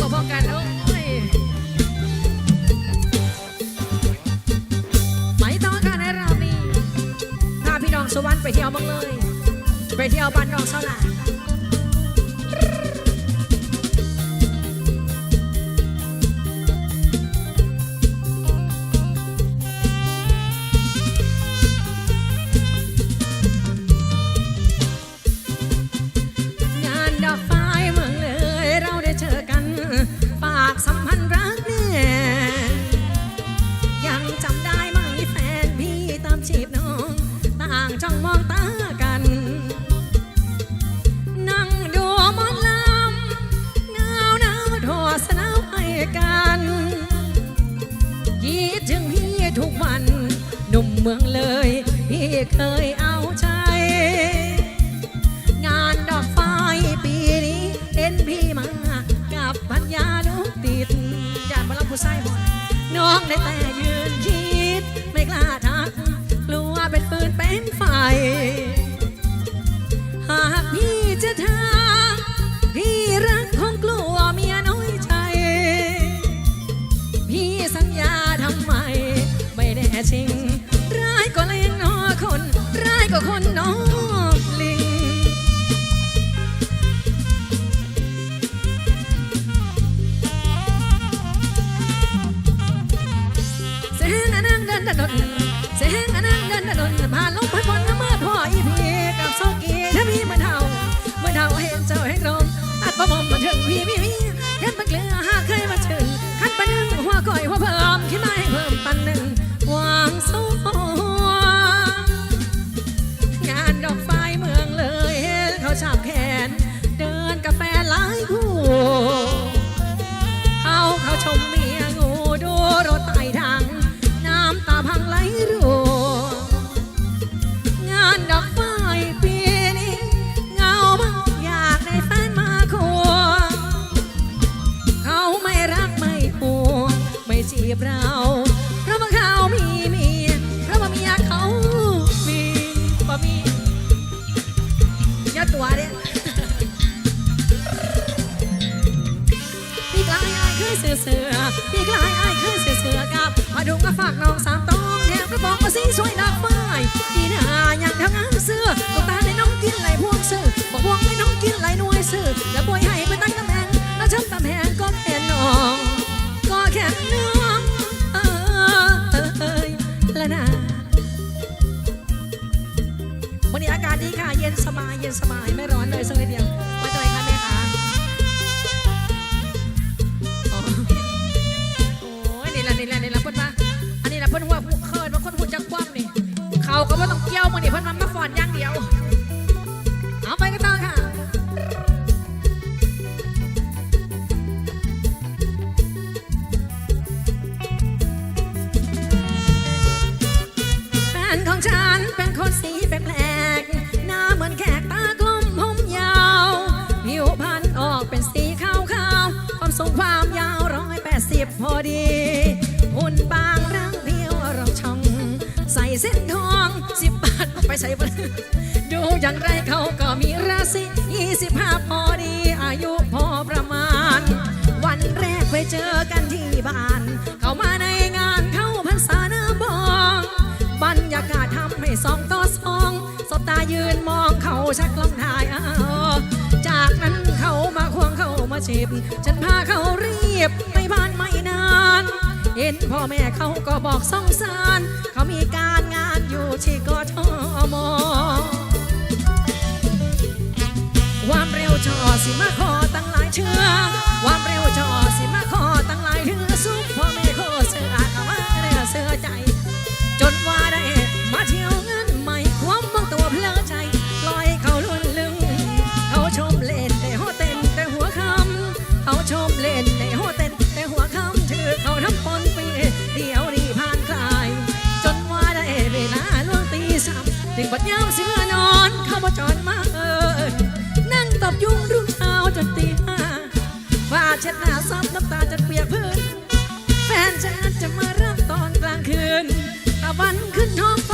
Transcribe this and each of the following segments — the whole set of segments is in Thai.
ก็พอกันโอ้ยไปต่อกันในราวนี้พาพี่น้องสวรรค์ไปเที่ยวบ้างเลย ไปเที่ยวบ้านน้องเสาหล เมืองเลย พี่เคยเอาใจ งานดอกไฟปีนี้เห็นพี่มากับพัญญานุติดอยากมาลังผู้ชายหมดน้องได้แต่ยืนคิด ไม่กล้าทักกลัวเป็นปืนเป็นไฟ มาถึงพี่พี่พี่เห็นมันเกลือหาเคยมาถึงขันปะนึงหัวก้อยหัวเพิ่มขึ้นมาให้เพิ่มปันหนึ่งวางสูงงานดอกไฟเมืองเลยเขาชอบแข นสบายเย็นสบายไม่ร้อนเลยสักนิดเดียวไม่าจะไรคะแม่คะอ๋อโอ้ยนี่แหละนี่แหละนี่แหละเพิ่นมาอันนี้ละเพิ่นหัวเคินว่าคนหัวจักคว่ำนี่เขาก็ว่าต้องเกี่ยวมานี่เพิ่นมา ความยาวร้อยแปดสิบพอดีหุ่นบางร่างเพียวรองช่อง ใส่เส้นทองสิบบาทไปใส่บดูอย่างไรเขาก็มีราศียี่สิบห้าพอดี อายุพอประมาณ วันแรกไปเจอกันที่บ้าน เขามาในงานเข้าพรรษาหน้าบอง บรรยากาศทำให้สองต่อสองสบตา ยืนมองเขาชักลองถ่ายอ้าวจากนั้นเขามาควงเขามาจีบฉันพาเขารีบไปบ้านไม่นานเห็นพ่อแม่เขาก็บอกสงสาร เขามีการงานอยู่ที่กทมความเร็วจอสิมาขอตั้งหลายเชื่อ ความเร็วจอสิมาขอตั้งหลายเถือ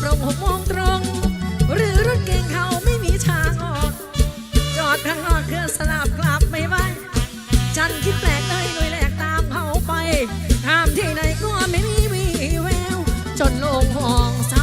โปรงหกโมงตรง หรือรถเก่งเขาไม่มีทางออก จอดข้างนอกเพื่อสลับกลับไม่ไหวจันคิดแปลกเลยหน่วยแหลกตามเขาไปห้ามที่ไหนก็ไม่มีวีแวว จนลงห้องสา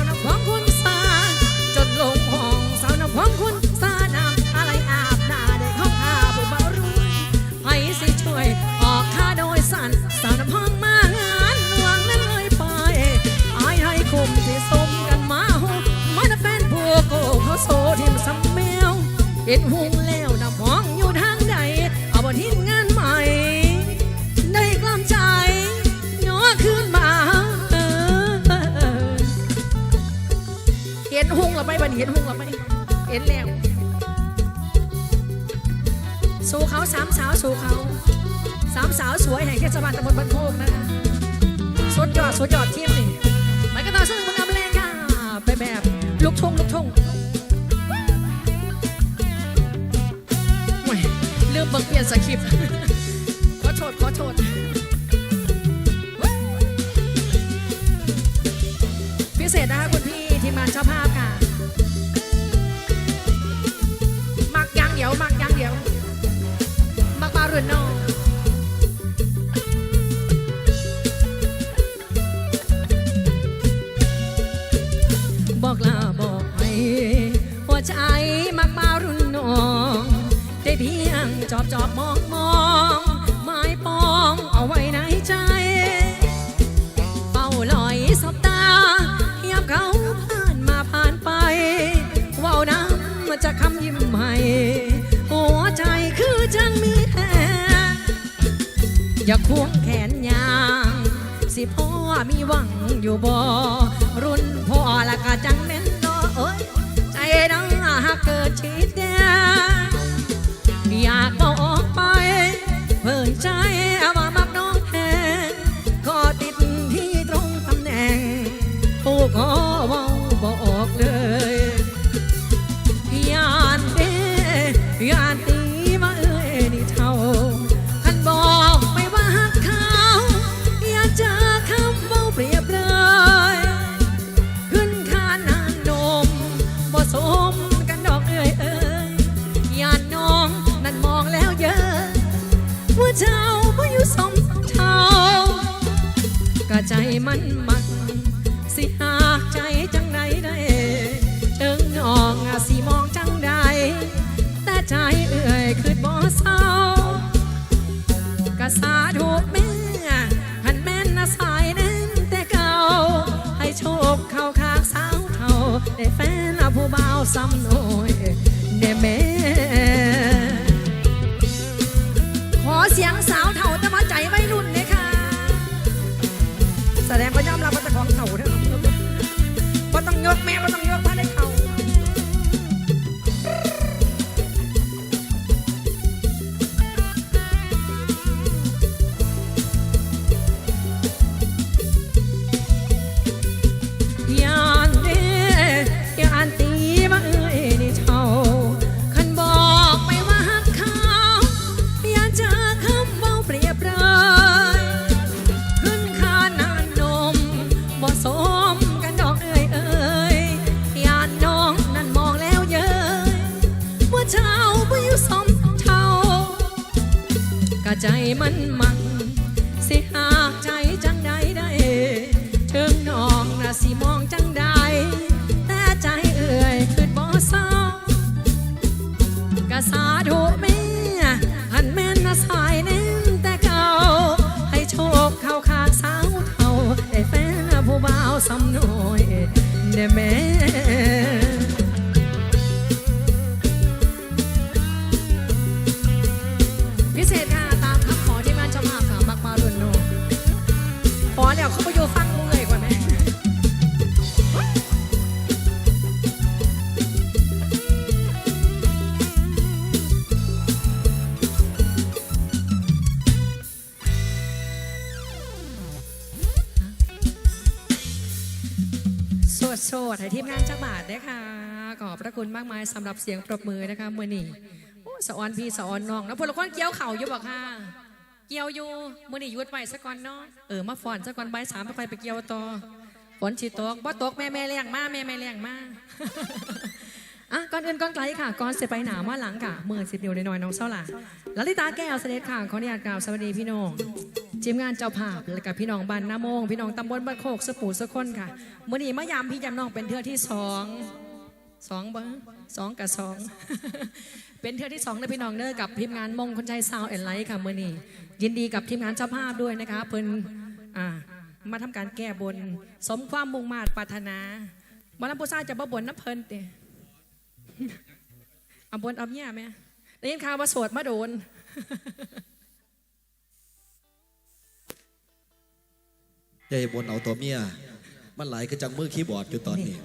แล้วนะมองอยู่ทางใดเอาบนทิ้งานใหม่ ได้กล้ามใจย้อขึ้นมาเห็นหุงหรือไม่บันเห็นหุงหรือไม่เห็นแล้ว สู่เขาสามสาวสู่เขาสามสาวสวยแห่งเทศบาลตำบลบ้านโคกนะคะสุดยอดสุดยอดทีมนี่ไปกันต่อซึ่งมึงเอาไปเลยค่ะไปแบบ ลูกทุ่งลูก มเจะคำยิ้มให้หัวใจคือจังมีแหงอย่าควงแขนยาง สิพ่อมีหวังอยู่บ่รุ่นพ่อละกะจังแม่นเนาะเอ้ยใจน้องหากเกิดชีดแดงอยากบอกไปเผยใจ เจ้าบ่อยู่สมเท่ากะใจมันมัก สิหากใจจังใดได้เชิงนองอะสิมองจังใด แต่ใจเอ่ยคือบ่เศร้ากะสาถูกแม่หันแม่นนะสายแน่นแต่เก่า ให้โชคเข้าคางสาวเท่าได้แฟนอะผู้บ่าวซ้ำหน่อยเด้แม่ ว่าต้ ใจมันมังสิหา ดให้ทีมงานจักบาทด้ค่ะขอบพระคุณมากมายสำหรับเสียงปรบมือนะคะมือนี่สะออนพี่สะออนน้องแล้วพลคนเกี่ยวเข่าอยู่บอกค่ะ เกี่ยวอยู่มือนี่ยุดไปสักก่อนเนาะเออมาฝอนสักก่อนใบสามไปไปไปเกี่ยวต่อฝนฉีตกบ่ตกแม่แม่แรงมาแม่แม่แรงมาอะก่อนอื่นก่อนไกลค่ะก่อนเสร็จไปหนามาหลังค่ะมือสิบนิ้วน้อยน้องเศร้าหล่ะลลิตาแก้วเสด็จค่ะขออนุญาตกล่าวสวัสดีพี่น้อง ทีมงานเจ้าภาพและกับพี่น้องบ้านนาโมง พี่น้องตำบลบ้านโคกสปูสะคนค่ะมื่อนี้มายามพี่ยามน้องเป็นเทือที่สองสองเบอร์สองกับสองเป็นเทือที่สองนะพี่น้องเด้อกับทีมงานมงคนใจซาวแอนไลท์ค่ะมื่อนี้ยินดีกับทีมงานเจ้าภาพด้วยนะคะเพิ่นอ่ามาทำการแก้บน สมความมุ่งมา่ปรารถนาบรรพุทธาจะบ่บนน้ำเพลินเตเอาเอาบนเอาเมียไหมได้ยินข่าวว่าโสดมาโดน ยายบนเอาตัวเมีย มันไหลายคือจังมือคีย์บอร์ดอยู่ตอนนี้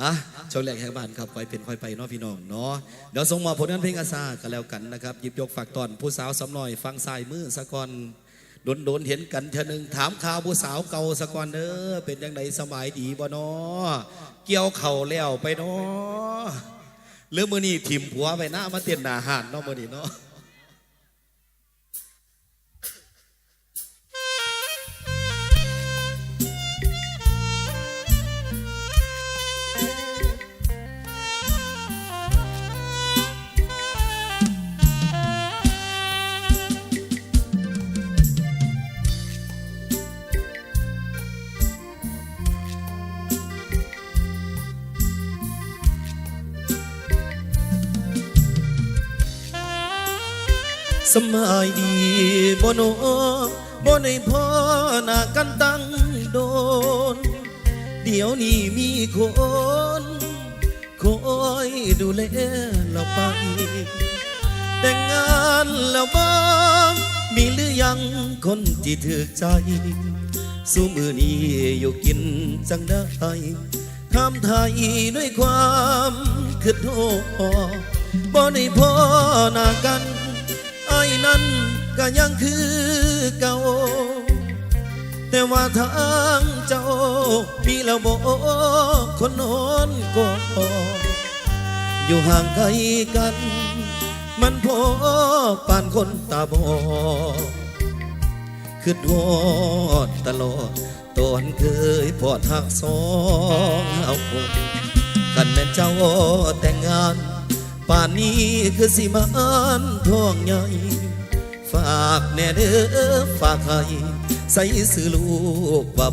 อะโชว์แรกแห่งบ้านครับคอยเป็นคอยไปเนาะพี่น้องเนาะเดี๋ยวส่งมาผลงานเพลงอาซากันแล้วกันนะครับหยิบยกฝากตอนผู้สาวสำน้อย ฟังสายมือสะก่อนโดนโดนเห็นกันเทอหนึ่งถามข่าวผู้สาวเก่าสะก่อนเด้อเป็นยังไงสบายดีบ่เนาะเกี่ยวเข่าแล้วไปเนาะหรือมือนี่ถิ่มผัวไปหน้ามาเตียนหนาหานเนาะมือนี่เนาะ สมายดีบ่โนบ่ในพ่อหน้ากันตั้งโดน เดี๋ยวนี้มีคนคอยดูแลเราไป แต่งงานแล้วบ้างมีหรือยังคนที่ถือใจสู้มือนี้อยู่กินจังได้ทำไทยด้วยความคิดโทษบ่ได้พอหน้ากัน ก็ยังคือเก่า แต่ว่าทางเจ้ามีแล้วบอกคนโน้นก็อยู่ห่างไกลกัน มันพอปานคนตาบอดคือทอดตลอดตอนเคยพอดหักสองเอาคนกันแม่นเจ้าแต่งงาน ป่านนี้คือสิมานท้องใหญ่ ฝากแน่เด้อฝากให้ใส่สื่อลูกว่า